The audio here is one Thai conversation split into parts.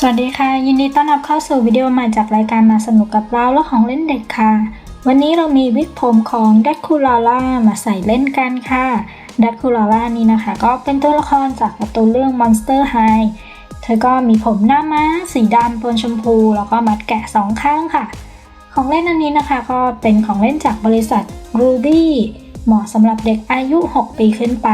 สวัสดีค่ะ ยินดีต้อนรับเข้าสู่วิดีโอใหม่จากรายการมาสนุกกับเราและของเล่นเด็กค่ะ วันนี้เรามีวิกผมของดัตคูลาล่ามาใส่เล่นกันค่ะดัตคูลาล่านี่นะคะ ก็เป็นตัวละครจากการ์ตูนเรื่อง Monster High เธอก็มีผมหน้าม้า สีดำปนชมพู แล้วก็มัดแกะสองข้างค่ะ ของเล่นอันนี้นะคะ ก็เป็นของเล่นจากบริษัท Ruby เหมาะสำหรับเด็กอายุ 6 ปีขึ้นไป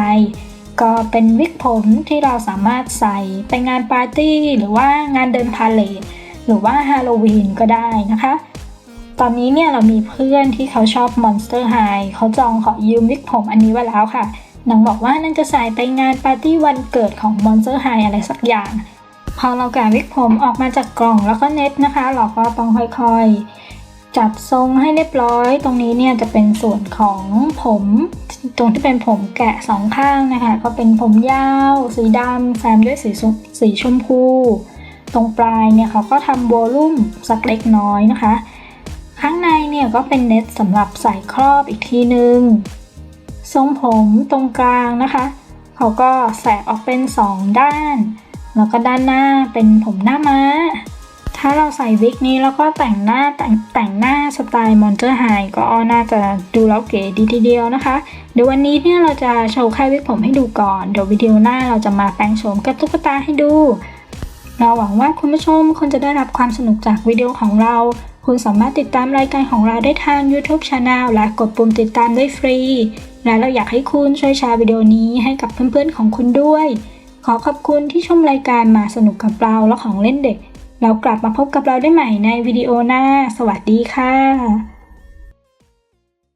ก็เป็นวิกผมที่เราสามารถใส่ไปงานปาร์ตี้ หรือว่างานเดินพาเลทหรือว่าฮาโลวีนก็ได้นะคะ ตอนนี้เนี่ยเรามีเพื่อนที่เขาชอบ Monster High เขาจองขอยืมวิกผมอันนี้ไว้แล้วค่ะนางบอกว่านางจะใส่ไปงานปาร์ตี้วันเกิดของ Monster High อะไรสักอย่าง พอเราแกะวิกผมออกมาจากกล่องแล้วก็เน็ตนะคะ เราก็ต้องค่อยๆ จัดทรงให้เรียบร้อย ตรงนี้เนี่ยจะเป็นส่วนของผม ตรงที่เป็นผมแกะสองข้างนะคะ ก็เป็นผมยาว สีดำแซมด้วยสีสีชมพู ตรงปลายเนี่ยเขาก็ทำโวลุ่มสักเล็กน้อยนะคะ ข้างในเนี่ยก็เป็นเน็ตสำหรับใส่ครอบอีกทีนึง ทรงผมตรงกลางนะคะ เขาก็แสกออกเป็นสองด้าน แล้วก็ด้านหน้าเป็นผมหน้าม้า ถ้าเราใส่วิกนี้แล้วก็แต่งหน้าแต่งแต่งหน้าสไตล์มอนเตอร์ไฮก็น่าจะดูแล้วเก๋ดีทีเดียวนะคะ เดี๋ยววันนี้เนี่ยเราจะโชว์แค่วิกผมให้ดูก่อน เดี๋ยววิดีโอหน้าเราจะมาแปลงโฉมกับตุ๊กตาให้ดู เราหวังว่าคุณผู้ชมคงจะได้รับความสนุกจากวิดีโอของเรา คุณสามารถติดตามรายการของเราได้ทาง YouTube Channel และกดปุ่มติดตามได้ฟรี และเราอยากให้คุณช่วยแชร์วิดีโอนี้ให้กับเพื่อนๆของคุณด้วย ขอขอบคุณที่ชมรายการมาสนุกกับเราและของเล่นเด็ก เรากลับมาพบกับเราได้ใหม่ในวิดีโอหน้า สวัสดีค่ะ